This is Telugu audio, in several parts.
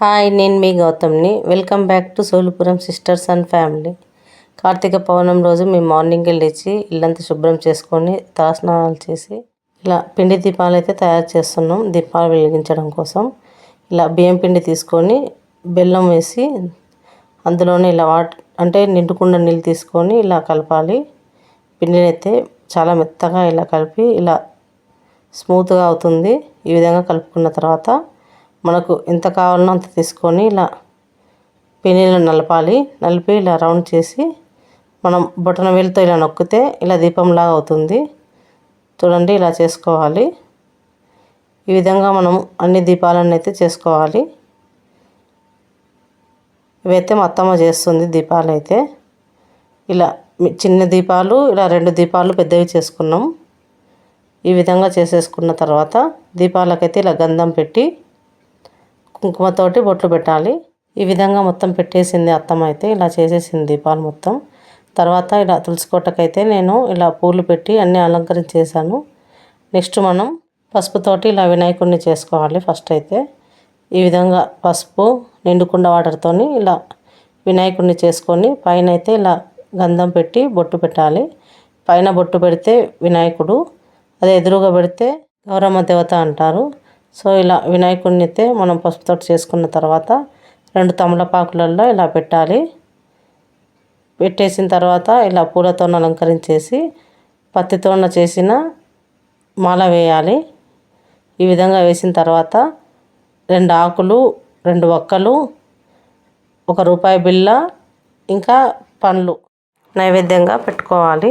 హాయ్ నేను మీ గౌతమ్ని. Welcome back to Solupuram sisters and family. Karthika Pournami రోజు మేము మార్నింగ్ లేచి ఇల్లంతా శుభ్రం చేసుకొని తలస్నానాలు చేసి ఇలా పిండి దీపాలు అయితే తయారు చేస్తున్నాం దీపాలు వెలిగించడం కోసం. ఇలా బియ్యం పిండి తీసుకొని బెల్లం వేసి అందులోనే ఇలా వాట్ అంటే నిండుకుండా నీళ్ళు తీసుకొని ఇలా కలపాలి. పిండిని అయితే చాలా మెత్తగా ఇలా కలిపి ఇలా స్మూత్గా అవుతుంది. ఈ విధంగా కలుపుకున్న తర్వాత మనకు ఎంత కావాలనో అంత తీసుకొని ఇలా పిండిని నలపాలి. నలిపి ఇలా రౌండ్ చేసి మనం బొటన వేలుతో ఇలా నొక్కితే ఇలా దీపంలాగా అవుతుంది. చూడండి ఇలా చేసుకోవాలి. ఈ విధంగా మనం అన్ని దీపాలను అయితే చేసుకోవాలి. ఇవైతే మా అత్తమ్మ చేస్తుంది దీపాలు అయితే. ఇలా చిన్న దీపాలు ఇలా రెండు దీపాలు పెద్దవి చేసుకున్నాం. ఈ విధంగా చేసేసుకున్న తర్వాత దీపాలకైతే ఇలా గంధం పెట్టి కుంకుమతోటి బొట్లు పెట్టాలి. ఈ విధంగా మొత్తం పెట్టేసింది అత్తమ్మ అయితే. ఇలా చేసేసింది దీపాలు మొత్తం. తర్వాత ఇలా తులసికోటకైతే నేను ఇలా పూలు పెట్టి అన్నీ అలంకరించేసాను నెక్స్ట్ మనం పసుపుతోటి ఇలా వినాయకుడిని చేసుకోవాలి ఫస్ట్ అయితే. ఈ విధంగా పసుపు నిండుకుండ వాటర్తోని ఇలా వినాయకుడిని చేసుకొని పైన అయితే ఇలా గంధం పెట్టి బొట్టు పెట్టాలి. పైన బొట్టు పెడితే వినాయకుడు అదే ఎదురుగా పెడితే గౌరమ్మ దేవత అంటారు. సో ఇలా వినాయకుడిని అయితే మనం పసుపుతో చేసుకున్న తర్వాత రెండు తమలపాకులలో ఇలా పెట్టాలి. పెట్టేసిన తర్వాత ఇలా పూలతో అలంకరించేసి పత్తితోన చేసిన మాల వేయాలి. ఈ విధంగా వేసిన తర్వాత రెండు ఆకులు రెండు ఒక్కలు ఒక రూపాయి బిల్ల ఇంకా పండ్లు నైవేద్యంగా పెట్టుకోవాలి.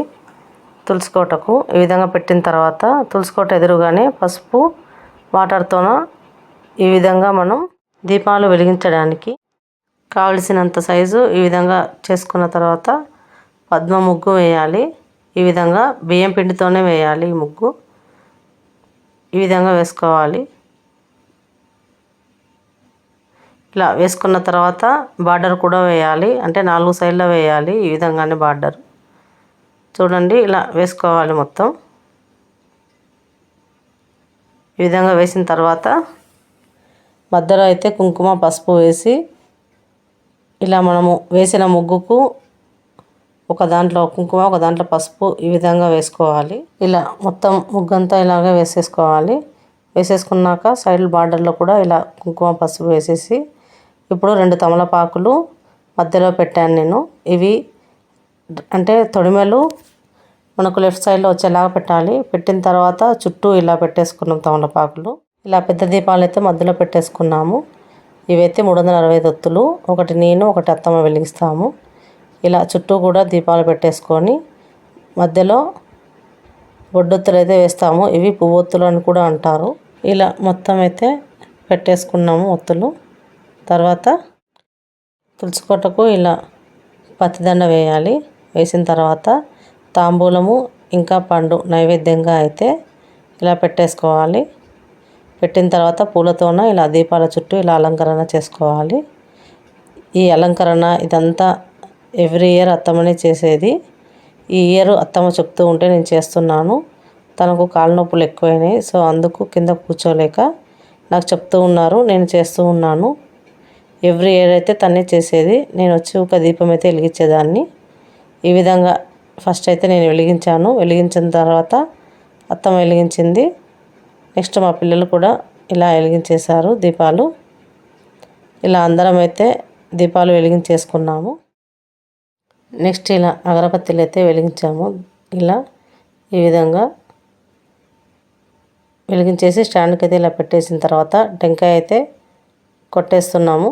తులుసుకోటకు ఈ విధంగా పెట్టిన తర్వాత తులుసుకోట ఎదురుగానే పసుపు వాటర్తోనో ఈ విధంగా మనం దీపాలు వెలిగించడానికి కావలసినంత సైజు ఈ విధంగా చేసుకున్న తర్వాత పద్మ ముగ్గు వేయాలి. ఈ విధంగా బియ్యం పిండితోనే వేయాలి ఈ ముగ్గు. ఈ విధంగా వేసుకోవాలి. ఇలా వేసుకున్న తర్వాత బార్డర్ కూడా వేయాలి. అంటే నాలుగు సైడ్లో వేయాలి ఈ విధంగానే బార్డర్. చూడండి ఇలా వేసుకోవాలి మొత్తం. ఈ విధంగా వేసిన తర్వాత మధ్యలో అయితే కుంకుమ పసుపు వేసి ఇలా మనము వేసిన ముగ్గుకు ఒక దాంట్లో కుంకుమ ఒక దాంట్లో పసుపు ఈ విధంగా వేసుకోవాలి. ఇలా మొత్తం ముగ్గంతా ఇలాగే వేసేసుకోవాలి. వేసేసుకున్నాక సైడ్ బార్డర్లో కూడా ఇలా కుంకుమ పసుపు వేసేసి ఇప్పుడు రెండు తమలపాకులు మధ్యలో పెట్టాను నేను. ఇవి అంటే తొడిమెలు మనకు లెఫ్ట్ సైడ్లో వచ్చేలాగా పెట్టాలి. పెట్టిన తర్వాత చుట్టూ ఇలా పెట్టేసుకున్నాం తమలపాకులు. ఇలా పెద్ద దీపాలు అయితే మధ్యలో పెట్టేసుకున్నాము. ఇవైతే మూడు వందల అరవై దొత్తులు ఒకటి నేను ఒకటి అత్తమ్మ వెలిగిస్తాము. ఇలా చుట్టూ కూడా దీపాలు పెట్టేసుకొని మధ్యలో బొడ్డొత్తులు అయితే వేస్తాము. ఇవి పువ్వొత్తులు అని కూడా అంటారు. ఇలా మొత్తం అయితే పెట్టేసుకున్నాము ఒత్తులు. తర్వాత తులసికోటకు ఇలా పత్తిదండ వేయాలి. వేసిన తర్వాత తాంబూలము ఇంకా పండు నైవేద్యంగా అయితే ఇలా పెట్టేసుకోవాలి. పెట్టిన తర్వాత పూలతోన ఇలా దీపాల చుట్టూ ఇలా అలంకరణ చేసుకోవాలి. ఈ అలంకరణ ఇదంతా ఎవ్రీ ఇయర్ అత్తమ్మనే చేసేది. ఈ ఇయర్ అత్తమ్మ చెప్తూ ఉంటే నేను చేస్తున్నాను. తనకు కాళ్ళ నొప్పులు ఎక్కువైనాయి సో అందుకు కింద కూర్చోలేక నాకు చెప్తూ ఉన్నారు నేను చేస్తూ ఉన్నాను. ఎవ్రీ ఇయర్ అయితే తనే చేసేది. నేను వచ్చి ఒక దీపం అయితే వెలిగించేదాన్ని. ఈ విధంగా ఫస్ట్ అయితే నేను వెలిగించాను. వెలిగించిన తర్వాత అత్తమ్మ వెలిగించింది. నెక్స్ట్ మా పిల్లలు కూడా ఇలా వెలిగించేశారు దీపాలు. ఇలా అందరం అయితే దీపాలు వెలిగించేసుకున్నాము. నెక్స్ట్ ఇలా అగరబత్తిలు అయితే వెలిగించాము. ఇలా ఈ విధంగా వెలిగించేసి స్టాండ్కి అయితే ఇలా పెట్టేసిన తర్వాత టెంకాయ అయితే కొట్టేస్తున్నాము.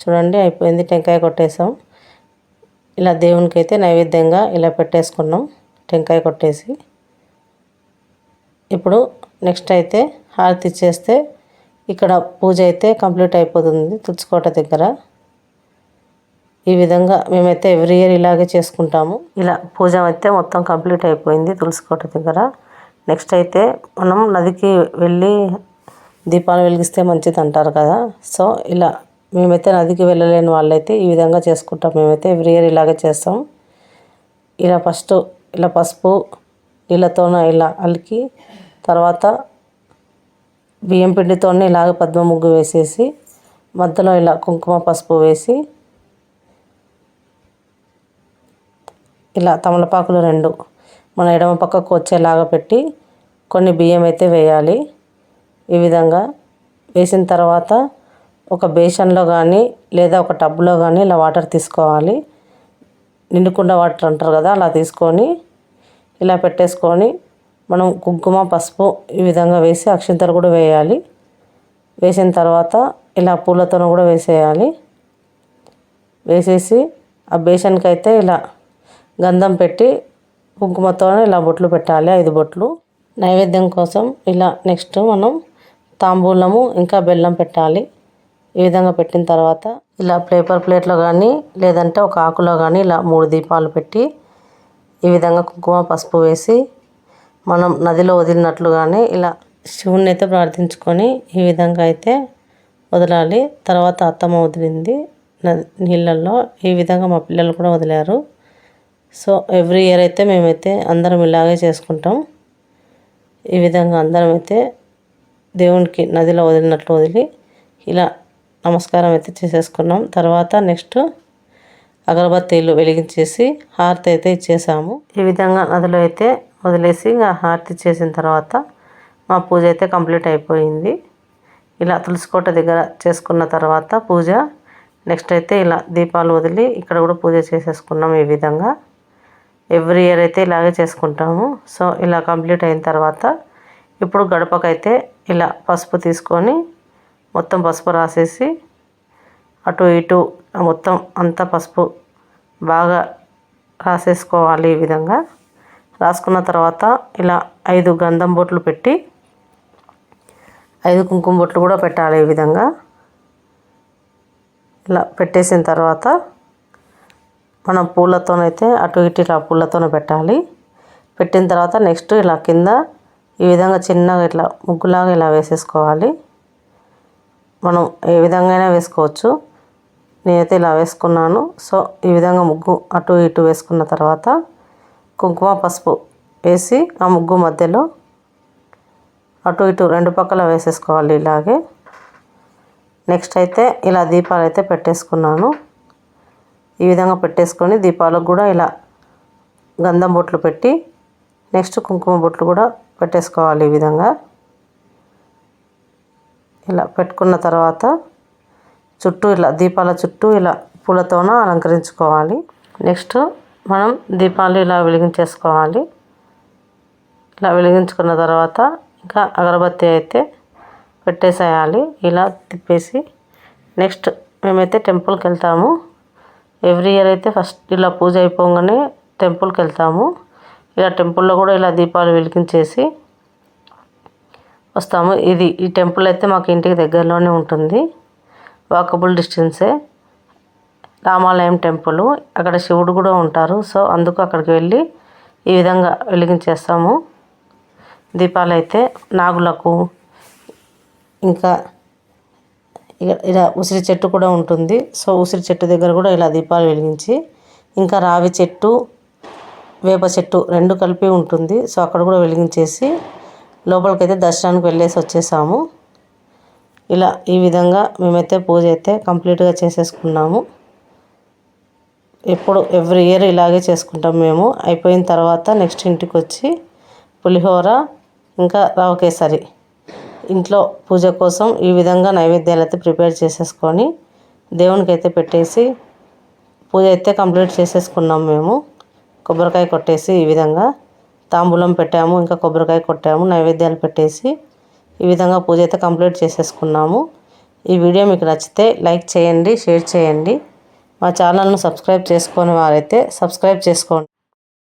చూడండి అయిపోయింది టెంకాయ కొట్టేసాం. ఇలా దేవునికి అయితే నైవేద్యంగా ఇలా పెట్టేసుకున్నాం టెంకాయ కొట్టేసి. ఇప్పుడు నెక్స్ట్ అయితే హారతి ఇచ్చేస్తే ఇక్కడ పూజ అయితే కంప్లీట్ అయిపోతుంది తులసికోట దగ్గర. ఈ విధంగా మేమైతే ఎవ్రీ ఇయర్ ఇలాగే చేసుకుంటాము. ఇలా పూజ అయితే మొత్తం కంప్లీట్ అయిపోయింది తులసికోట దగ్గర. నెక్స్ట్ అయితే మనం నదికి వెళ్ళి దీపాలు వెలిగిస్తే మంచిది అంటారు కదా. సో ఇలా మేమైతే నదికి వెళ్ళలేని వాళ్ళైతే ఈ విధంగా చేసుకుంటాం. మేమైతే ఎవ్రీ ఇయర్ ఇలాగే చేస్తాం. ఇలా ఫస్ట్ ఇలా పసుపు నీళ్ళతోన ఇలా అలికి తర్వాత బియ్యం పిండితోనే ఇలాగ పద్మ ముగ్గు వేసేసి మధ్యలో ఇలా కుంకుమ పసుపు వేసి ఇలా తమలపాకులు రెండు మన ఎడమ పక్కకు వచ్చేలాగా పెట్టి కొన్ని బియ్యం అయితే వేయాలి. ఈ విధంగా వేసిన తర్వాత ఒక బేషన్లో కానీ లేదా ఒక టబ్లో కానీ ఇలా వాటర్ తీసుకోవాలి. నిండుకుండ వాటర్ అంటారు కదా అలా తీసుకొని ఇలా పెట్టేసుకొని మనం కుంకుమ పసుపు ఈ విధంగా వేసి అక్షింతలు కూడా వేయాలి. వేసిన తర్వాత ఇలా పూలతోన కూడా వేసేయాలి. వేసేసి ఆ బేషన్కి అయితే ఇలా గంధం పెట్టి కుంకుమతో ఇలా బొట్లు పెట్టాలి ఐదు బొట్లు. నైవేద్యం కోసం ఇలా నెక్స్ట్ మనం తాంబూలము ఇంకా బెల్లం పెట్టాలి. ఈ విధంగా పెట్టిన తర్వాత ఇలా పేపర్ ప్లేట్లో కానీ లేదంటే ఒక ఆకులో కానీ ఇలా మూడు దీపాలు పెట్టి ఈ విధంగా కుంకుమ పసుపు వేసి మనం నదిలో వదిలినట్లుగానే ఇలా శివుణ్ణి అయితే ప్రార్థించుకొని ఈ విధంగా అయితే వదలాలి. తర్వాత అత్తమ్మ వదిలింది నీళ్ళల్లో. ఈ విధంగా మా పిల్లలు కూడా వదిలారు. సో ఎవ్రీ ఇయర్ అయితే మేమైతే అందరం ఇలాగే చేసుకుంటాం. ఈ విధంగా అందరం అయితే దేవునికి నదిలో వదిలినట్లు వదిలి ఇలా నమస్కారం అయితే చేసేసుకున్నాం. తర్వాత నెక్స్ట్ అగరబత్తీలు వెలిగించేసి హారతి అయితే ఇచ్చేసాము. ఈ విధంగా నదిలో అయితే వదిలేసి ఇంకా హారతి చేసిన తర్వాత మా పూజ అయితే కంప్లీట్ అయిపోయింది. ఇలా తులసికోట దగ్గర చేసుకున్న తర్వాత పూజ నెక్స్ట్ అయితే ఇలా దీపాలు వదిలి ఇక్కడ కూడా పూజ చేసేసుకున్నాం ఈ విధంగా. ఎవ్రీ ఇయర్ అయితే ఇలాగే చేసుకుంటాము. సో ఇలా కంప్లీట్ అయిన తర్వాత ఇప్పుడు గడపకైతే ఇలా పసుపు తీసుకొని మొత్తం పసుపు రాసేసి అటు ఇటు మొత్తం అంతా పసుపు బాగా రాసేసుకోవాలి ఈ విధంగా. రాసుకున్న తర్వాత ఇలా ఐదు గంధం బొట్లు పెట్టి ఐదు కుంకుమ బొట్లు కూడా పెట్టాలి ఈ విధంగా. ఇలా పెట్టేసిన తర్వాత మనం పూలతోనైతే అటు ఇటు ఇలా పూలతోనే పెట్టాలి. పెట్టిన తర్వాత నెక్స్ట్ ఇలా కింద ఈ విధంగా చిన్నగా ఇట్లా ముగ్గులాగా ఇలా వేసేసుకోవాలి. మనం ఏ విధంగా అయినా వేసుకోవచ్చు. నేనైతే ఇలా వేసుకున్నాను. సో ఈ విధంగా ముగ్గు అటు ఇటు వేసుకున్న తర్వాత కుంకుమ పసుపు వేసి ఆ ముగ్గు మధ్యలో అటు ఇటు రెండు పక్కల వేసేసుకోవాలి ఇలాగే. నెక్స్ట్ అయితే ఇలా దీపాలు అయితే పెట్టేసుకున్నాను. ఈ విధంగా పెట్టేసుకొని దీపాలకు కూడా ఇలా గంధం బొట్లు పెట్టి నెక్స్ట్ కుంకుమ బొట్లు కూడా పెట్టేసుకోవాలి ఈ విధంగా. ఇలా పెట్టుకున్న తర్వాత చుట్టూ ఇలా దీపాల చుట్టూ ఇలా పూలతోన అలంకరించుకోవాలి. నెక్స్ట్ మనం దీపాలు ఇలా వెలిగించేసుకోవాలి. ఇలా వెలిగించుకున్న తర్వాత ఇంకా అగరబత్తి అయితే పెట్టేసేయాలి. ఇలా తిప్పేసి నెక్స్ట్ మేమైతే టెంపుల్కి వెళ్తాము. ఎవ్రీ ఇయర్ అయితే ఫస్ట్ ఇలా పూజ అయిపోగానే టెంపుల్కి వెళ్తాము. ఇలా టెంపుల్లో కూడా ఇలా దీపాలు వెలిగించేసి వస్తాము. ఇది ఈ టెంపుల్ అయితే మాకు ఇంటికి దగ్గరలోనే ఉంటుంది. వాకబుల్ డిస్టెన్సే. రామాలయం టెంపుల్. అక్కడ శివుడు కూడా ఉంటారు. సో అందుకు అక్కడికి వెళ్ళి ఈ విధంగా వెలిగించేస్తాము. దీపాలు అయితే నాగులకు ఇంకా ఇలా ఉసిరి చెట్టు కూడా ఉంటుంది. సో ఉసిరి చెట్టు దగ్గర కూడా ఇలా దీపాలు వెలిగించి ఇంకా రావి చెట్టు వేప చెట్టు రెండు కలిపి ఉంటుంది. సో అక్కడ కూడా వెలిగించేసి లోపలికైతే దర్శనానికి వెళ్ళేసి వచ్చేసాము. ఇలా ఈ విధంగా మేమైతే పూజ అయితే కంప్లీట్గా చేసేసుకున్నాము. ఎప్పుడు ఎవ్రీ ఇయర్ ఇలాగే చేసుకుంటాం మేము. అయిపోయిన తర్వాత నెక్స్ట్ ఇంటికి వచ్చి పులిహోర ఇంకా రవ కేసరి. ఇంట్లో పూజ కోసం ఈ విధంగా నైవేద్యాలు అయితే ప్రిపేర్ చేసేసుకొని దేవునికి అయితే పెట్టేసి పూజ అయితే కంప్లీట్ చేసేసుకున్నాం మేము. కొబ్బరికాయ కొట్టేసి ఈ విధంగా. తాంబూలం పెట్టాము ఇంకా కొబ్బరికాయ కొట్టాము నైవేద్యాలు పెట్టేసి ఈ విధంగా పూజ అయితే కంప్లీట్ చేసేసుకున్నాము. ఈ వీడియో మీకు నచ్చితే లైక్ చేయండి షేర్ చేయండి. మా ఛానల్ను సబ్స్క్రైబ్ చేసుకొని వారైతే సబ్స్క్రైబ్ చేసుకోండి.